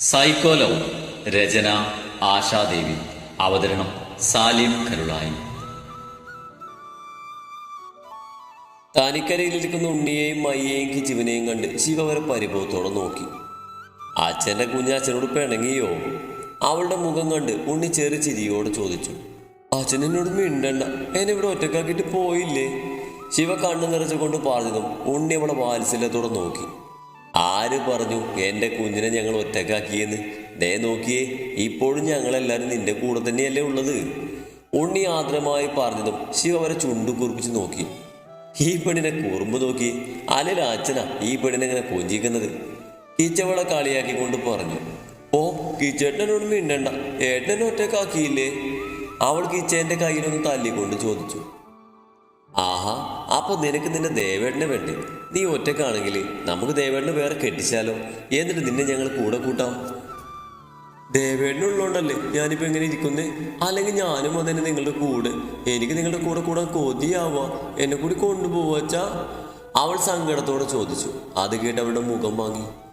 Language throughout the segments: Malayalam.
സൈക്കോലോ രചന ആശാദേവി അവതരണം സാലിം കരുളായി. താനിക്കരയിലിരിക്കുന്ന ഉണ്ണിയെയും മയ്യേയും ജീവനെയും കണ്ട് ശിവ അവരെ പരിഭവത്തോടെ നോക്കി. അച്ഛന്റെ കുഞ്ഞച്ഛനോട് പിണങ്ങിയോ? അവളുടെ മുഖം കണ്ട് ഉണ്ണി ചെറു ചിരിയോട് ചോദിച്ചു. അച്ഛൻ എന്നോട് മിണ്ടണ്ട. എന്നെ ഇവിടെ ഒറ്റക്കാക്കിയിട്ട് പോയില്ലേ? ശിവ കണ്ണു നിറച്ചുകൊണ്ട് പറഞ്ഞതും ഉണ്ണി അവളെ വാത്സല്യത്തോടെ നോക്കി. ആര് പറഞ്ഞു എന്റെ കുഞ്ഞിനെ ഞങ്ങൾ ഒറ്റക്കാക്കിയെന്ന് ദേ നോക്കിയേ ഇപ്പോഴും ഞങ്ങളെല്ലാവരും നിന്റെ കൂടെ തന്നെയല്ലേ ഉള്ളത്? ഉണ്ണി ആദ്രമായി പറഞ്ഞതും ശിവ അവരെ ചുണ്ടു കുറിപ്പിച്ച് നോക്കി. ഈ പെണ്ണിനെ കുറുമ്പ് നോക്കി അല്ലല്ല അച്ഛനാ ഈ പെണ്ണിനെ ഇങ്ങനെ കൊഞ്ചിക്കുന്നത്. കിച്ചവളെ കളിയാക്കിക്കൊണ്ട് പറഞ്ഞു ഓ കീച്ചേട്ടനോട് മിണ്ടണ്ട ഏട്ടനെ ഒറ്റക്കാക്കിയില്ലേ അവൾ കിച്ചേന്റെ കയ്യിലൊന്ന് തല്ലിക്കൊണ്ട് ചോദിച്ചു ആഹാ അപ്പൊ നിനക്ക് നിന്റെ ദേവേട്ടനെ വേണ്ടേ? നീ ഒറ്റക്കാണെങ്കിൽ നമുക്ക് ദേവേട്ടനെ വേറെ കെട്ടിച്ചാലോ? എന്നിട്ട് നിന്നെ ഞങ്ങൾ കൂടെ കൂട്ടാം? ദേവേട്ടനുള്ളതുകൊണ്ടല്ലേ ഞാനിപ്പോ എങ്ങനെ ഇരിക്കുന്നേ? അല്ലെങ്കിൽ ഞാനും വന്നെ നിങ്ങളുടെ കൂടെ. എനിക്ക് നിങ്ങളുടെ കൂടെ കൂടാൻ കൊതിയാവാ. എന്നെ കൂടി കൊണ്ടുപോവച്ചാ അവൾ സങ്കടത്തോടെ ചോദിച്ചു. അത് കേട്ട് അവളുടെ മുഖം വാങ്ങി.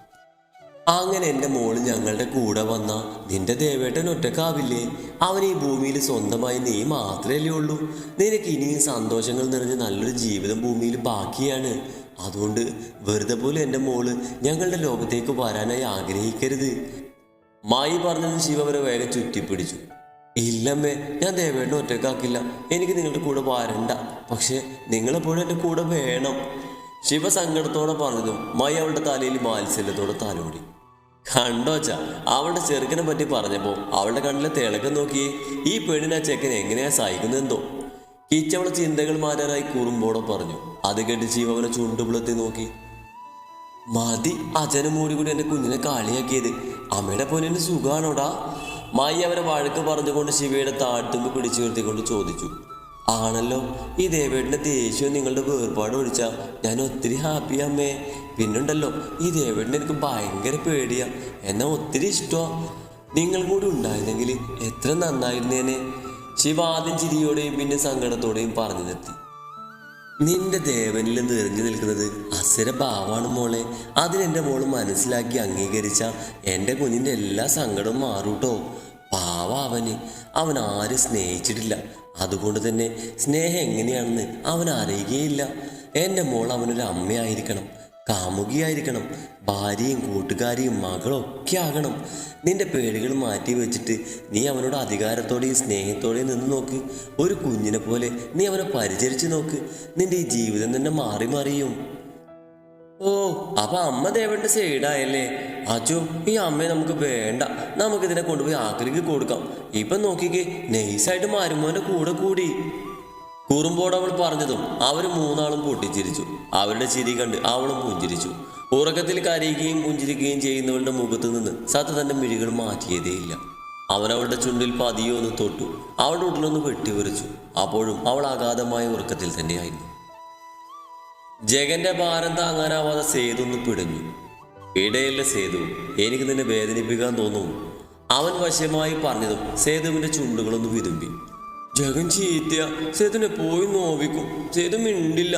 അങ്ങനെ എന്റെ മോൾ ഞങ്ങളുടെ കൂടെ വന്ന നിന്റെ ദേവേട്ടൻ ഒറ്റക്കാവില്ലേ? അവൻ ഈ ഭൂമിയിൽ സ്വന്തമായി നീ മാത്രമല്ലേ ഉള്ളൂ. നിനക്ക് ഇനിയും സന്തോഷങ്ങൾ നിറഞ്ഞ നല്ലൊരു ജീവിതം ഭൂമിയിൽ ബാക്കിയാണ്. അതുകൊണ്ട് വെറുതെ പോലും എന്റെ മോൾ ഞങ്ങളുടെ ലോകത്തേക്ക് വരാനായി ആഗ്രഹിക്കരുത്. മായി പറഞ്ഞത് ശിവ അവരെ വേഗം ചുറ്റിപ്പിടിച്ചു. ഇല്ലമ്മേ ഞാൻ ദേവേട്ടനെ ഒറ്റക്കാക്കില്ല. എനിക്ക് നിങ്ങളുടെ കൂടെ വരണ്ട. പക്ഷെ നിങ്ങളെപ്പോഴും എന്റെ കൂടെ വേണം. ശിവ സങ്കടത്തോടെ പറഞ്ഞതും മൈ അവളുടെ തലയിൽ മാത്സല്യത്തോടെ തലോടി. കണ്ടോച്ച അവളുടെ ചെറുക്കനെ പറ്റി പറഞ്ഞപ്പോ അവളുടെ കണ്ണിലെ തിളക്കം നോക്കി. ഈ പെണ്ണിനെ ചെക്കൻ എങ്ങനെയാ സഹിക്കുന്നെന്തോ കിച്ചവളെ ചിന്തകൾ മാറ്റാനായി കുറുമ്പോടെ പറഞ്ഞു. അത് കേട്ട് ജീവ അവനെ ചുണ്ടുപിളത്തി നോക്കി. മതി അച്ഛനും മൂടി കൂടി എന്റെ കുഞ്ഞിനെ കളിയാക്കിയത്. അമ്മയുടെ പൊന്നിന് സുഖാണോടാ? മായി അവരെ വഴക്ക് പറഞ്ഞുകൊണ്ട് ശിവയുടെ താഴ്ത്തുമ്പ് പിടിച്ചു നിർത്തിക്കൊണ്ട് ചോദിച്ചു. ആണല്ലോ. ഈ ദേവേട്ടന്റെ ദേഷ്യവും നിങ്ങളുടെ വേർപാട് ഒഴിച്ച ഞാൻ ഒത്തിരി ഹാപ്പി അമ്മേ. പിന്നുണ്ടല്ലോ ഈ ദേവേട്ടനെ എനിക്ക് ഭയങ്കര പേടിയാ. എന്നാ ഒത്തിരി ഇഷ്ടമാ നിങ്ങൾ കൂടി ഉണ്ടായിരുന്നെങ്കിൽ എത്ര നന്നായിരുന്നേനെ ശിവ ആദ്യം ചിരിയോടെയും പിന്നെ സങ്കടത്തോടെയും പറഞ്ഞു നിർത്തി. നിന്റെ ദേവനിൽ നിറഞ്ഞു നിൽക്കുന്നത് അസുര ഭാവമാണ് മോളെ. അതിനെന്റെ മോൾ മനസ്സിലാക്കി അംഗീകരിച്ച എന്റെ കുഞ്ഞിന്റെ എല്ലാ സങ്കടവും മാറൂട്ടോ. പാവ അവന്. അവൻ ആരും സ്നേഹിച്ചിട്ടില്ല. അതുകൊണ്ട് തന്നെ സ്നേഹം എങ്ങനെയാണെന്ന് അവൻ അറിയുകയില്ല എന്റെ മോൾ അവനൊരു അമ്മയായിരിക്കണം കാമുകിയായിരിക്കണം ഭാര്യയും കൂട്ടുകാരിയും മകളും ഒക്കെ ആകണം. നിന്റെ പേടികൾ മാറ്റി വെച്ചിട്ട് നീ അവനോട് അധികാരത്തോടെയും സ്നേഹത്തോടെയും നിന്ന് നോക്ക്. ഒരു കുഞ്ഞിനെ പോലെ നീ അവനെ പരിചരിച്ച് നോക്ക്. നിന്റെ ഈ ജീവിതം തന്നെ മാറി മറിയും. ഓ അപ്പൊ അമ്മ ദേവന്റെ സൈഡായല്ലേ അച്ചു ഈ അമ്മയെ നമുക്ക് വേണ്ട. നമുക്ക് ഇതിനെ കൊണ്ടുപോയി ആക്രിക്ക് കൊടുക്കാം. ഇപ്പൊ നോക്കിക്കേ നെയ്സായിട്ട് മരുമോന്റെ കൂടെ കൂടി. കുറുമ്പോട് അവൾ പറഞ്ഞതും അവർ മൂന്നാളും പൊട്ടിച്ചിരിച്ചു. അവരുടെ ചിരി കണ്ട് അവളും പുഞ്ചിരിച്ചു. ഉറക്കത്തിൽ കരയുകയും പുഞ്ചിരിക്കുകയും ചെയ്യുന്നവളുടെ മുഖത്ത് നിന്ന് സത്ത തന്റെ മിഴികൾ മാറ്റിയതേയില്ല അവൻ അവളുടെ ചുണ്ടിൽ പതിയോ ഒന്ന് തൊട്ടു. അവളുടെ ഉള്ളിലൊന്ന് വെട്ടിവെറിച്ചു. അപ്പോഴും അവൾ അഗാധമായ ഉറക്കത്തിൽ തന്നെയായിരുന്നു. ജഗന്റെ ഭാരം താങ്ങാനാവാതെ സേതു ഒന്ന് പിടഞ്ഞു. ഇടയില്ല സേതു എനിക്ക് നിന്നെ വേദനിപ്പിക്കാൻ തോന്നും അവൻ വശമായി പറഞ്ഞതും സേതുവിന്റെ ചുണ്ടുകളൊന്ന് വിതുമ്പി. ജഗൻ ചീത്തിയ സേതുവിനെ പോയി നോവിക്കും സേതു മിണ്ടില്ല.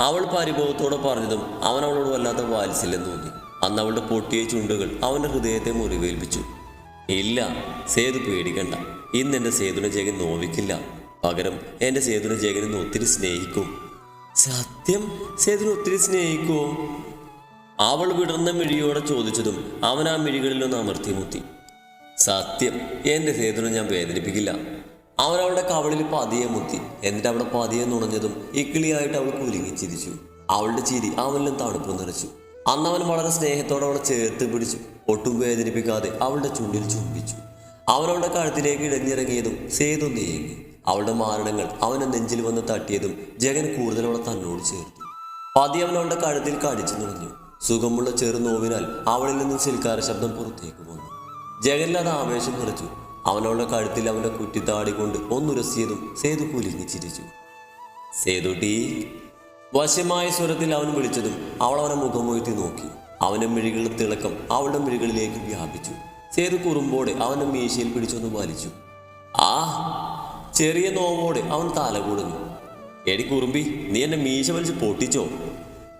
അവൾ പരിഭവത്തോടെ പറഞ്ഞതും അവൻ അവളോട് വല്ലാത്ത വാത്സല്യം തോന്നി. അന്ന് അവളുടെ പൊട്ടിയ ചുണ്ടുകൾ അവന്റെ ഹൃദയത്തെ മുറിവേൽപ്പിച്ചു. ഇല്ല സേതു പേടിക്കണ്ട. ഇന്ന് എന്റെ സേതുവിനെ ജഗൻ നോവിക്കില്ല. പകരം എന്റെ സേതുവിനെ ജഗൻ ഇന്ന് ഒത്തിരി സ്നേഹിക്കും. സത്യം സേതുവിനെ ഒത്തിരി സ്നേഹിക്കുമോ അവൾ വിടർന്ന മിഴിയോടെ ചോദിച്ചതും അവൻ ആ മിഴികളിലൊന്ന് അമർത്തി മുത്തി സത്യം എന്റെ സേതുവിനെ ഞാൻ വേദനിപ്പിക്കില്ല. അവൻ അവളുടെ കവളിൽ പതിയെ മുത്തി എന്നിട്ട് അവിടെ പതിയെ നുണഞ്ഞതും ഇക്കിളിയായിട്ട് അവൾ കുലുങ്ങി ചിരിച്ചു. അവളുടെ ചിരി അവനിലും തണുപ്പ് നിറച്ചു. അന്ന് അവൻ വളരെ സ്നേഹത്തോടെ അവളെ ചേർത്ത് പിടിച്ചു. ഒട്ടും വേദനിപ്പിക്കാതെ അവളുടെ ചുണ്ടിൽ ചുംബിച്ചു. അവനവളുടെ കഴുത്തിലേക്ക് ഇഴഞ്ഞിറങ്ങിയതും സേതു നീങ്ങി അവളുടെ മാരണങ്ങൾ അവനെ നെഞ്ചിൽ വന്ന് തട്ടിയതും ജഗൻ അവളെ തന്നോട് ചേർത്തു. പതി അവൻ അവളുടെ കഴുത്തിൽ കടിച്ചു നിറഞ്ഞു. സുഖമുള്ള ചെറു നോവിനാൽ അവളിൽ നിന്നും സിൽക്കാര ശബ്ദം പുറത്തേക്ക് വന്നു. ജഗനിൽ അത് ആവേശം നിറച്ചു. അവനവളുടെ കഴുത്തിൽ അവന്റെ കുറ്റിത്താടി കൊണ്ട് ഒന്നുരസിയതും സേതു കുലുങ്ങി ചിരിച്ചു. സേതുട്ടി വശമായ സ്വരത്തിൽ അവൻ വിളിച്ചതും അവൾ അവനെ മുഖമുയർത്തി നോക്കി. അവന്റെ മിഴികളുടെ തിളക്കം അവളുടെ മിഴികളിലേക്ക് വ്യാപിച്ചു. സേതു കുറുമ്പോടെ അവന്റെ മീശയിൽ പിടിച്ചൊന്ന് വലിച്ചു. ആ ചെറിയ നോമോട് അവൻ തല കുടഞ്ഞു എടി കുറുമ്പി നീ എന്നെ മീശ വലിച്ച് പൊട്ടിച്ചോ?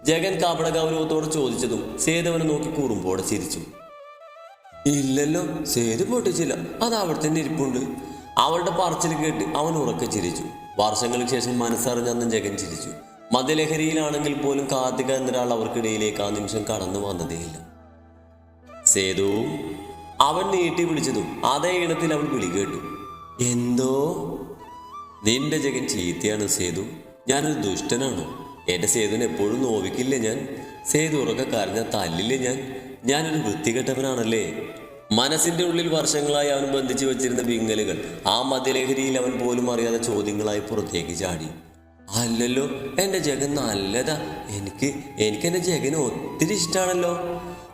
ജഗൻ കപട ഗൗരവത്തോടെ ചോദിച്ചതും സേതുവനെ നോക്കി കുറുമ്പോടെ ചിരിച്ചു. ഇല്ലല്ലോ സേതു പൊട്ടിച്ചില്ല. അത് അവിടെ തന്നെ ഇരിപ്പുണ്ട്. അവളുടെ പറച്ചിൽ കേട്ട് അവൻ ഉറക്കെ ചിരിച്ചു. വർഷങ്ങൾക്ക് ശേഷം മനസ്സറിഞ്ഞന്ന് ജഗൻ ചിരിച്ചു. മദ്യലഹരിയിലാണെങ്കിൽ പോലും കാർത്തിക എന്നൊരാൾ അവർക്കിടയിലേക്ക് ആ നിമിഷം കടന്നു വന്നതേയില്ല. സേതു അവൻ നീട്ടി പിടിച്ചതും അതേ ഇടത്തിൽ അവൾ വിളി കേട്ടു. എന്തോ? നിന്റെ ജഗൻ ചീത്തയാണ് സേതു. ഞാനൊരു ദുഷ്ടനാണ്. എന്റെ സേതുവിനെ എപ്പോഴും നോവിക്കില്ലേ ഞാൻ? സേതു ഉറക്കെ കരഞ്ഞ തല്ലില്ലേ ഞാൻ? ഞാനൊരു വൃത്തികെട്ടവനാണല്ലേ? മനസ്സിന്റെ ഉള്ളിൽ വർഷങ്ങളായി അവൻ ബന്ധിച്ചു വെച്ചിരുന്ന വിങ്ങലുകൾ ആ മദ്യലഹരിയിൽ അവൻ പോലും അറിയാതെ ചോദ്യങ്ങളായി പുറത്തേക്ക് ചാടി. അല്ലല്ലോ എന്റെ ജഗൻ നല്ലതാ. എനിക്ക് എനിക്ക് എന്റെ ജഗന് ഒത്തിരി ഇഷ്ടമാണല്ലോ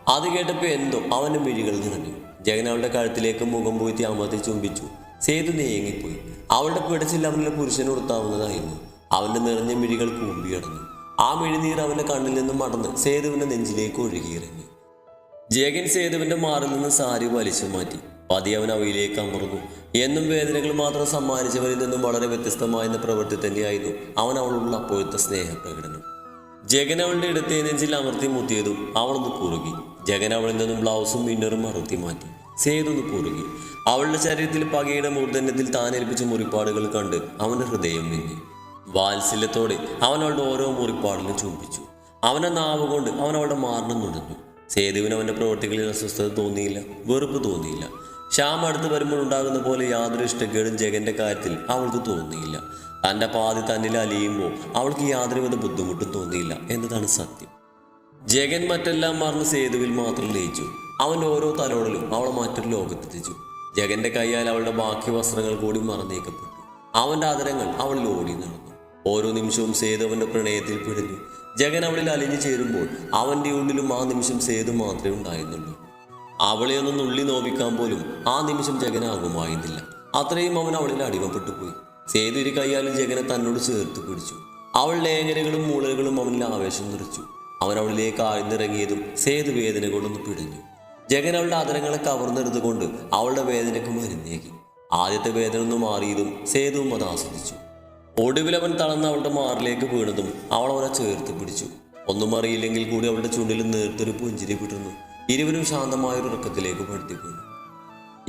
അത് കേട്ടപ്പോൾ എന്തോ അവന്റെ മിഴികൾ നിറഞ്ഞു. ജഗൻ അവളുടെ കഴുത്തിലേക്ക് മുഖം പൂഴ്ത്തി അമർത്തി ചുംബിച്ചു. സേതു നീങ്ങിപ്പോയി. അവളുടെ പിടച്ചിൽ അവനിലെ പുരുഷന് കൊടുത്താവുന്നതായിരുന്നു അവന്റെ നിറഞ്ഞ മിഴികൾ കൂമ്പിയടഞ്ഞു. ആ മിഴിനീർ അവന്റെ കണ്ണിൽ നിന്നും മടന്ന് സേതുവിന്റെ നെഞ്ചിലേക്ക് ഒഴുകിയിറങ്ങി. ജഗൻ സേതുവിന്റെ മാറിൽ നിന്ന് സാരി വലിച്ചു മാറ്റി. പതി അവൻ അവയിലേക്ക് അമർന്നു. എന്നും വേദനകൾ മാത്രം സമ്മാനിച്ചവരിൽ നിന്നും വളരെ വ്യത്യസ്തമായിരുന്ന പ്രവൃത്തി തന്നെയായിരുന്നു അവൻ അവളോടുള്ള അപ്പോഴത്തെ സ്നേഹപ്രകടനം. ജഗൻ അവളുടെ ഇടത്തെ നെഞ്ചിൽ അമർത്തി മുത്തിയതും അവളൊന്ന് കുറുകി. ജഗൻ അവളിൽ നിന്നും ബ്ലൗസും മിന്നറും അറുത്തി മാറ്റി. സേതൊന്ന് കുറുകി. അവളുടെ ശരീരത്തിൽ പകയുടെ മൂർധന്യത്തിൽ താനേൽപ്പിച്ച മുറിപ്പാടുകൾ കണ്ട് അവന്റെ ഹൃദയം നീങ്ങി വാത്സല്യത്തോടെ അവൻ അവളുടെ ഓരോ മുറിപ്പാടിലും ചുംബിച്ചു. അവനെ നാവ് കൊണ്ട് അവൻ അവളുടെ മാറണം നുടഞ്ഞു സേതുവിന് അവന്റെ പ്രവർത്തികളിൽ അസ്വസ്ഥത തോന്നിയില്ല വെറുപ്പ് തോന്നിയില്ല. ശ്യാം അടുത്ത് വരുമ്പോൾ ഉണ്ടാകുന്ന പോലെ യാതൊരു ഇഷ്ടക്കേടും ജഗന്റെ കാര്യത്തിൽ അവൾക്ക് തോന്നിയില്ല. തന്റെ പാതി തന്നിൽ അലിയുമ്പോൾ അവൾക്ക് യാതൊരുവിധ ബുദ്ധിമുട്ടും തോന്നിയില്ല എന്നതാണ് സത്യം. ജഗൻ മറ്റെല്ലാം മറന്ന് സേതുവിൽ മാത്രം ലയിച്ചു. അവന്റെ ഓരോ തലോടലും അവളെ മറ്റൊരു ലോകത്തെത്തിച്ചു. ജഗന്റെ കൈയാൽ അവളുടെ ബാക്കി വസ്ത്രങ്ങൾ കൂടി മറന്നേക്കപ്പെട്ടു. അവന്റെ ആദരങ്ങൾ അവളിൽ ഓടി നടന്നു. ഓരോ നിമിഷവും സേതു അവന്റെ പ്രണയത്തിൽ പിഴഞ്ഞു. ജഗൻ അവളിൽ അലിഞ്ഞു ചേരുമ്പോൾ അവന്റെ ഉള്ളിലും ആ നിമിഷം സേതു മാത്രമേ ഉണ്ടായിരുന്നുള്ളൂ. അവളെ ഒന്ന് നുള്ളി നോവിക്കാൻ പോലും ആ നിമിഷം ജഗനാകുമായിരുന്നില്ല. അത്രയും അവൻ അവളിൽ അടിമപ്പെട്ടു പോയി. സേതു ഇരു കൈയാലും ജഗനെ തന്നോട് ചേർത്ത് പിടിച്ചു. അവൾ ലേഖനകളും മൂളലുകളും അവനിൽ ആവേശം നിറച്ചു. അവൻ അവളിലേക്ക് ആഴ്ന്നിറങ്ങിയതും സേതു വേദന കൊണ്ടൊന്ന് പിടഞ്ഞു ജഗൻ അവളുടെ അതരങ്ങളെ കവർന്നെടുത്തുകൊണ്ട് അവളുടെ വേദനയ്ക്ക് മരുന്നേകി. ആദ്യത്തെ വേദന ഒന്ന് മാറിയതും സേതുവും അത് ആസ്വദിച്ചു. ഒടുവിൽ അവൻ തളർന്ന് അവളുടെ മാറിലേക്ക് വീണതും അവൾ അവനെ ചേർത്ത് പിടിച്ചു. ഒന്നും അറിയില്ലെങ്കിൽ കൂടി അവളുടെ ചുണ്ടിൽ നേർത്തൊരു പുഞ്ചിരി വിടുന്നു ഇരുവരും ശാന്തമായ ഒരു ഉറക്കത്തിലേക്ക് പടുത്തി വീണു.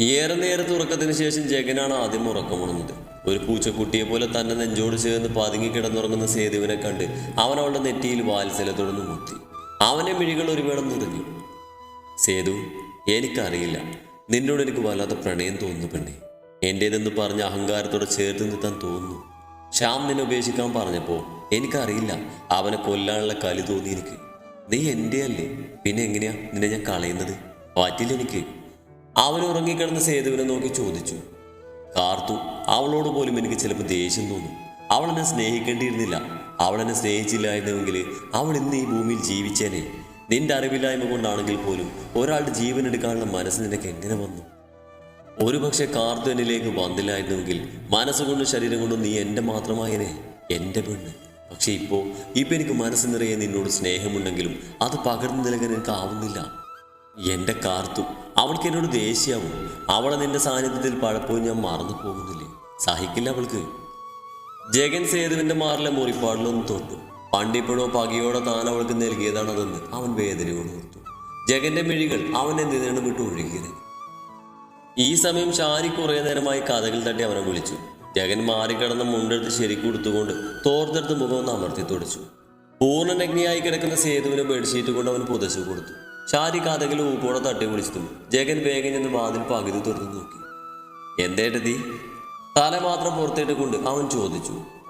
ഏറെ നേരത്തെ ഉറക്കത്തിന് ശേഷം ജഗനാണ് ആദ്യം ഉറക്കമുണർന്നത് ഒരു പൂച്ചക്കുട്ടിയെ പോലെ തന്നെ നെഞ്ചോട് ചേർന്ന് പതുങ്ങി കിടന്നുറങ്ങുന്ന സേതുവിനെ കണ്ട് അവൻ അവളുടെ നെറ്റിയിൽ വാത്സല്യത്തോടൊന്ന് മുത്തി. അവനെ മിഴികൾ ഒരു വേളം നിറഞ്ഞു. സേതു എനിക്കറിയില്ല. നിന്നോട് എനിക്ക് വല്ലാത്ത പ്രണയം തോന്നുന്നു പെണ്ണെ. എന്റേതെന്ന് പറഞ്ഞ അഹങ്കാരത്തോടെ ചേർത്ത് നിർത്താൻ തോന്നുന്നു. ശ്യാം നിന്നെ ഉപേക്ഷിക്കാൻ പറഞ്ഞപ്പോൾ എനിക്കറിയില്ല. അവനെ കൊല്ലാനുള്ള കലി തോന്നി എനിക്ക്. നീ എന്റെ അല്ലേ പിന്നെ എങ്ങനെയാ നിന്നെ ഞാൻ കളയുന്നത്? പറ്റില്ല എനിക്ക്. അവൻ ഉറങ്ങിക്കിടന്ന സേതുവിനെ നോക്കി ചോദിച്ചു. കാർത്തു അവളോട് പോലും എനിക്ക് ചിലപ്പോൾ ദേഷ്യം തോന്നും. അവൾ എന്നെ സ്നേഹിക്കേണ്ടിയിരുന്നില്ല. അവൾ എന്നെ സ്നേഹിച്ചില്ലായിരുന്നുവെങ്കിൽ അവൾ ഇന്ന് ഈ ഭൂമിയിൽ ജീവിച്ചേനെ. നിന്റെ അറിവില്ലായ്മ കൊണ്ടാണെങ്കിൽ പോലും ഒരാളുടെ ജീവൻ എടുക്കാനുള്ള മനസ്സ് നിനക്ക് എങ്ങനെ വന്നു? ഒരുപക്ഷെ കാർത്തു എന്നിലേക്ക് വന്നില്ലായിരുന്നുവെങ്കിൽ മനസ്സുകൊണ്ടും ശരീരം കൊണ്ടും നീ എന്റെ മാത്രമായനെ എന്റെ പെണ്ണ്. പക്ഷെ ഇപ്പോൾ ഇപ്പം എനിക്ക് മനസ്സ് നിറയെ നിന്നോട് സ്നേഹമുണ്ടെങ്കിലും അത് പകർന്നു നൽകാൻ എനിക്ക് ആവുന്നില്ല. എന്റെ കാർത്തു അവൾക്ക് എന്നോട് ദേഷ്യാവും. അവളെ നിന്റെ സാന്നിധ്യത്തിൽ പലപ്പോഴും ഞാൻ മറന്നു പോകുന്നില്ലേ? സഹിക്കില്ല അവൾക്ക്. ജഗൻ സേതുവിന്റെ മാറിലെ മുറിപ്പാടിലൊന്ന് തൊട്ടു. പണ്ടിപ്പോഴോ പകയോടെ താൻ അവൾക്ക് നൽകിയതാണതെന്ന് അവൻ വേദനയോട് ഓർത്തു. ജഗന്റെ മിഴികൾ അവനെ നിതണം വിട്ട് ഒഴുകിയത്. ഈ സമയം ഷാരി കുറേ നേരമായി കഥകൾ തട്ടി അവനെ വിളിച്ചു. ജഗൻ മാറിക്കിടന്ന മുണ്ടെടുത്ത് ശരിക്കും കൊടുത്തുകൊണ്ട് തോർത്തെടുത്ത് മുഖം ഒന്ന് അമർത്തി തുടച്ചു. പൂർണനഗ്നിയായി കിടക്കുന്ന സേതുവിനെ ബെഡ്ഷീറ്റ് കൊണ്ട് അവൻ പുതച്ചു കൊടുത്തു. ഷാരി കഥകൾ ഊപ്പോടെ തട്ടി വിളിച്ചു ജഗൻ വേഗം ചെന്ന് വാതിൽ പകുതി തുറന്നു നോക്കി. എന്തേട്ടതി തല മാത്രം പുറത്തേട്ട് കൊണ്ട് അവൻ ചോദിച്ചു.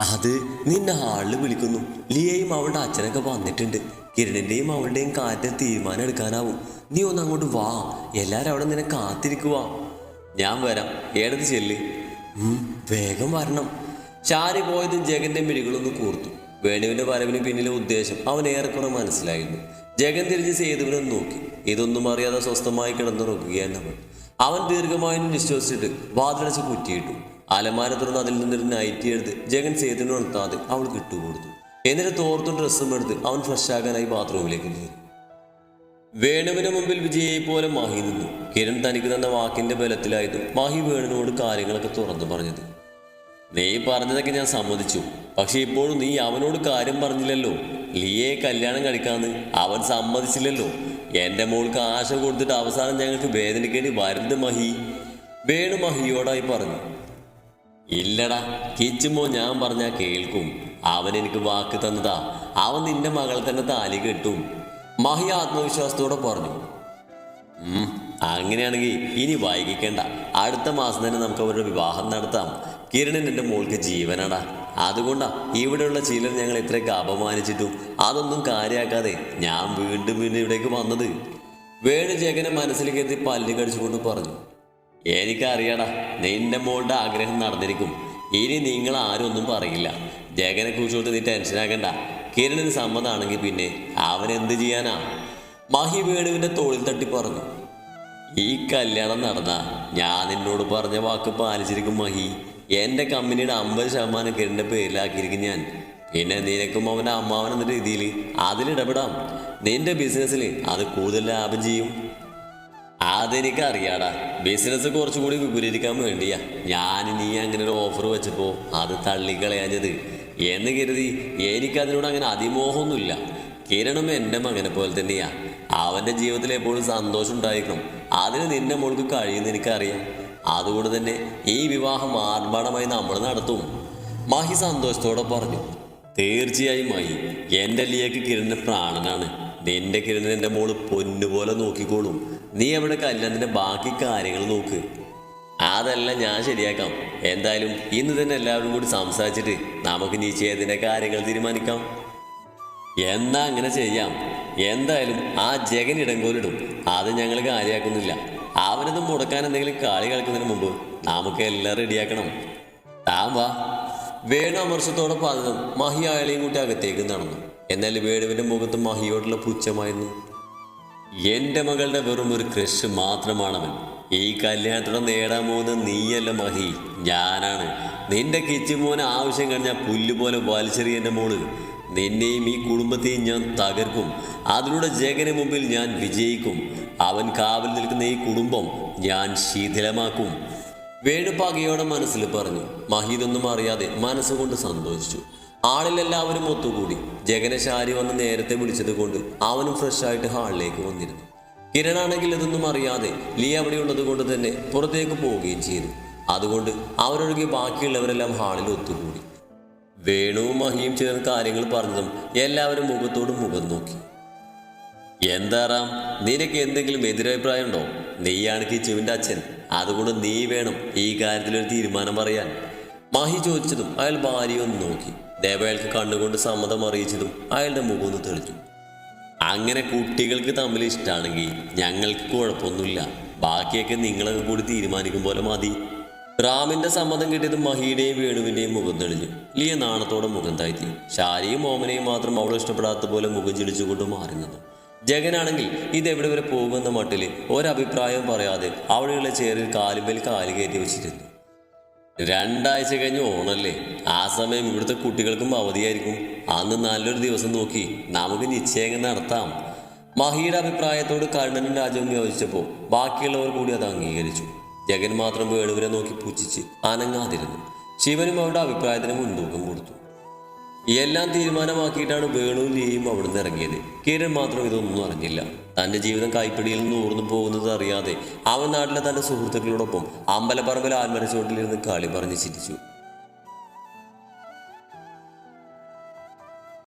അത് നിന്നെ ഹാളിൽ വിളിക്കുന്നു. ലിയയും അവളുടെ അച്ഛനൊക്കെ വന്നിട്ടുണ്ട്. കിരണിന്റെയും അവളുടെയും കാര്യത്തിൽ തീരുമാനം എടുക്കാനാവും. നീ ഒന്ന് അങ്ങോട്ട് വാ. എല്ലാരും അവിടെ നിന്നെ കാത്തിരിക്കുക ഞാൻ വരാം. ഏടത് ചെല്ല്. വേഗം വരണം. ചാരി പോയതും ജഗന്റെ മിഴികളൊന്ന് കൂർത്തു. വേണുവിന്റെ വരവിന് പിന്നിലെ ഉദ്ദേശം അവൻ ഏറെക്കുറെ മനസ്സിലായിരുന്നു. ജഗൻ തിരിഞ്ഞ് സേതുവിനെ നോക്കി. ഇതൊന്നും അറിയാതെ സ്വസ്ഥമായി കിടന്നുറക്കുകയാണ് അവൻ. അവൻ ദീർഘമായി നിശ്വസിച്ചിട്ട് വാതിലടച്ച് കുറ്റിയിട്ടു. അലമാര തുറന്ന് അതിൽ നിന്നൊരു നൈറ്റി എടുത്ത് ജഗൻ സേതുവിനെ ഉണർത്താതെ അവൾക്ക് ഇട്ടുകൊടുത്തു എന്നിട്ട് തോർത്തും ഡ്രസ്സും എടുത്ത് അവൻ ഫ്രഷ് ആകാനായി ബാത്റൂമിലേക്ക് കയറി. വേണുവിന് മുമ്പിൽ വിജയെ പോലെ മാഹി നിന്നു. കിരൺ തനിക്ക് തന്ന വാക്കിന്റെ ബലത്തിലായിരുന്നു മാഹി വേണുവിനോട് കാര്യങ്ങളൊക്കെ തുറന്നു പറഞ്ഞത്. നീ പറഞ്ഞതൊക്കെ ഞാൻ സമ്മതിച്ചു. പക്ഷെ ഇപ്പോഴും നീ അവനോട് കാര്യം പറഞ്ഞില്ലല്ലോ. ലിയെ കല്യാണം കഴിക്കാന്ന് അവൻ സമ്മതിച്ചില്ലല്ലോ. എന്റെ മോൾക്ക് ആശ കൊടുത്തിട്ട് അവസാനം ഞങ്ങൾക്ക് വേദനിക്കേണ്ടി വരുന്നത് മഹി. വേണു മഹിയോടായി പറഞ്ഞു. ഇല്ലടാ കിച്ചുമോ ഞാൻ പറഞ്ഞാ കേൾക്കും. അവൻ എനിക്ക് വാക്ക് തന്നതാ. അവൻ നിന്റെ മകൾ തന്നെ താലി കെട്ടും. മഹി ആത്മവിശ്വാസത്തോടെ പറഞ്ഞു. അങ്ങനെയാണെങ്കിൽ ഇനി വൈകിക്കേണ്ട. അടുത്ത മാസം തന്നെ നമുക്ക് അവരുടെ വിവാഹം നടത്താം. കിരണൻ എന്റെ മോൾക്ക് ജീവനാടാ. അതുകൊണ്ടാ ഇവിടെയുള്ള ചിലർ ഞങ്ങൾ ഇത്രയൊക്കെ അപമാനിച്ചിട്ടും അതൊന്നും കാര്യമാക്കാതെ ഞാൻ വീണ്ടും വീണ്ടും ഇവിടേക്ക് വന്നത്. വേണു ജഗനെ മനസ്സിൽ കരുതി പല്ല് കടിച്ചുകൊണ്ട് പറഞ്ഞു. എനിക്കറിയാടാ നിന്റെ മോളുടെ ആഗ്രഹം നടന്നിരിക്കും. ഇനി നിങ്ങൾ ആരും ഒന്നും പറയില്ല. ജഗനെ കുറിച്ചോട്ട് നീ ടെൻഷനാക്കണ്ട കിരണിന് സമ്മതമാണെങ്കിൽ പിന്നെ അവൻ എന്ത് ചെയ്യാനാ? മഹി വേണുവിന്റെ തോളിൽ തട്ടി പറഞ്ഞു. ഈ കല്യാണം നടന്ന ഞാൻ നിന്നോട് പറഞ്ഞ വാക്ക് പാലിച്ചിരിക്കും മഹി. എന്റെ കമ്പനിയുടെ അമ്പത് ശതമാനം കിരണിന്റെ പേരിലാക്കിയിരിക്കും ഞാൻ. പിന്നെ നിനക്കും അവന്റെ അമ്മാവൻ എന്ന രീതിയിൽ അതിലിടപെടാം. നിന്റെ ബിസിനസ്സിൽ അത് കൂടുതൽ ലാഭം ചെയ്യും. അതെനിക്ക് അറിയാടാ ബിസിനസ് കുറച്ചുകൂടി വിപുലീകരിക്കാൻ വേണ്ടിയാ. ഞാൻ നീ അങ്ങനെ ഒരു ഓഫർ വെച്ചപ്പോ അത് തള്ളിക്കളയാഞ്ഞത്. എന്ന് കരുതി എനിക്കതിനോട് അങ്ങനെ അതിമോഹമൊന്നുമില്ല. കിരണും എന്റെ മകനെ പോലെ തന്നെയാ. അവന്റെ ജീവിതത്തിൽ എപ്പോഴും സന്തോഷം ഉണ്ടായിരിക്കണം. അതിന് നിന്റെ മോൾക്ക് കഴിയുമെന്ന് എനിക്കറിയാം. അതുകൊണ്ട് തന്നെ ഈ വിവാഹം ആർഭാടമായി നമ്മൾ നടത്തും. മാഹി സന്തോഷത്തോടെ പറഞ്ഞു. തീർച്ചയായും മായി എന്റെ ലിയക്ക് കിരണിന് പ്രാണനാണ്. നിന്റെ കിരണിന് എന്റെ മോൾ പൊന്നുപോലെ നോക്കിക്കോളും. നീ അവിടെ കല്യാണത്തിന്റെ ബാക്കി കാര്യങ്ങൾ നോക്ക്. അതെല്ലാം ഞാൻ ശരിയാക്കാം. എന്തായാലും ഇന്ന് തന്നെ എല്ലാവരും കൂടി സംസാരിച്ചിട്ട് നമുക്ക് നീ നിശ്ചയത്തിന്റെ കാര്യങ്ങൾ തീരുമാനിക്കാം. എന്നാ അങ്ങനെ ചെയ്യാം. എന്തായാലും ആ ജഗൻ ഇടങ്കോലിടും. അത് ഞങ്ങൾ കാര്യമാക്കുന്നില്ല അവനത് മുടക്കാൻ എന്തെങ്കിലും കളി കളിക്കുന്നതിന് മുമ്പ് നമുക്ക് എല്ലാം റെഡിയാക്കണം. താൻ വാ. വേണു അമർഷത്തോടെ പറഞ്ഞതും മഹി കൂട്ടി അകത്തേക്ക് നടന്നു. എന്നാൽ വേണുവിന്റെ മുഖത്ത് മഹിയോടുള്ള പുച്ഛമായിരുന്നു. എന്റെ മകളുടെ വെറും ഒരു ക്രഷ് മാത്രമാണവൻ. ഈ കല്യാണത്തോടെ നേടാൻ പോകുന്ന നീയല്ല മഹി. ഞാനാണ്. നിന്റെ കിച്ചു മോനെ ആവശ്യം കഴിഞ്ഞാൽ പുല്ല് പോലെ വലിച്ചെറിയ മോൾ. നിന്നെയും ഈ കുടുംബത്തെയും ഞാൻ തകർക്കും. അതിലൂടെ ജഗന് മുമ്പിൽ ഞാൻ വിജയിക്കും. അവൻ കാവൽ നിൽക്കുന്ന ഈ കുടുംബം ഞാൻ ശീതലമാക്കും വേണുപാകയോടെ മനസ്സിൽ പറഞ്ഞു. മഹീദൊന്നും അറിയാതെ മനസ്സുകൊണ്ട് സന്തോഷിച്ചു. ആളിലെല്ലാവരും ഒത്തുകൂടി ജഗനശാരി വന്ന് നേരത്തെ വിളിച്ചത് കൊണ്ട് അവനും ഫ്രഷായിട്ട് ഹാളിലേക്ക് വന്നിരുന്നു. കിരണാണെങ്കിൽ ഇതൊന്നും അറിയാതെ ലീ അവിടെയുള്ളത് കൊണ്ട് തന്നെ പുറത്തേക്ക് പോവുകയും ചെയ്തു. അതുകൊണ്ട് അവരൊഴികെ ബാക്കിയുള്ളവരെല്ലാം ഹാളിൽ ഒത്തുകൂടി. വേണുവും മഹിയും ചേർന്ന് കാര്യങ്ങൾ പറഞ്ഞതും എല്ലാവരും മുഖത്തോട് മുഖം നോക്കി. എന്താ റാം നിനക്ക് എന്തെങ്കിലും എതിരഭിപ്രായം ഉണ്ടോ നീയാണ് കിച്ചുവിന്റെ അച്ഛൻ. അതുകൊണ്ട് നീ വേണം ഈ കാര്യത്തിലൊരു തീരുമാനം പറയാൻ. മഹി ചോദിച്ചതും അയാൾ ഭാര്യയെ ഒന്ന് നോക്കി ദേവയാൾക്ക് കണ്ണുകൊണ്ട് സമ്മതം അറിയിച്ചതും അയാളുടെ മുഖം ഒന്ന് തെളിച്ചു അങ്ങനെ കുട്ടികൾക്ക് തമ്മിൽ ഇഷ്ടമാണെങ്കിൽ ഞങ്ങൾക്ക് കുഴപ്പമൊന്നുമില്ല. ബാക്കിയൊക്കെ നിങ്ങളൊക്കെ കൂടി തീരുമാനിക്കും പോലെ മതി. റാമിന്റെ സമ്മതം കിട്ടിയത് മഹിയുടെയും വേണുവിന്റെയും മുഖം തെളിഞ്ഞു. ലിയ നാണത്തോടെ മുഖം താഴ്ത്തി. ഷാരിയും ഓമനയും മാത്രം അവൾ ഇഷ്ടപ്പെടാത്ത പോലെ മുഖം ചിടിച്ചുകൊണ്ട് മാറി നിന്നു. ജഗനാണെങ്കിൽ ഇത് എവിടെ വരെ പോകുമെന്ന മട്ടിൽ ഒരഭിപ്രായവും പറയാതെ അവിടെയുള്ള ചേറിൽ കാലുമേൽ കാൽ കയറ്റി വെച്ചിരുന്നു. രണ്ടാഴ്ച കഴിഞ്ഞ് ഓണല്ലേ. ആ സമയം ഇവിടുത്തെ കുട്ടികൾക്കും അവധിയായിരിക്കും. അന്ന് നല്ലൊരു ദിവസം നോക്കി. നമുക്ക് നിശ്ചയങ്ങൾ നടത്താം. മഹിയുടെ അഭിപ്രായത്തോട് കണ്ണനും രാജവും യോജിച്ചപ്പോൾ ബാക്കിയുള്ളവർ കൂടി അത് അംഗീകരിച്ചു. ജഗൻ മാത്രം വേണുവിനെ നോക്കി പുച്ഛിച്ച് അനങ്ങാതിരുന്നു. ശിവനും അവരുടെ അഭിപ്രായത്തിന് മുൻതൂക്കം കൊടുത്തു. എല്ലാം തീരുമാനമാക്കിയിട്ടാണ് വേണുവും ലീയും അവിടുന്ന് ഇറങ്ങിയത്. കിരൺ മാത്രം ഇതൊന്നും അറിഞ്ഞില്ല. തന്റെ ജീവിതം കൈപ്പിടിയിൽ നിന്ന് ഊർന്നു പോകുന്നത് അറിയാതെ അവൻ നാട്ടിലെ തന്റെ സുഹൃത്തുക്കളോടൊപ്പം അമ്പലപ്പറമ്പിൽ ആൽമരച്ചോട്ടിലിരുന്ന് കളി പറഞ്ഞ് ചിരിച്ചു.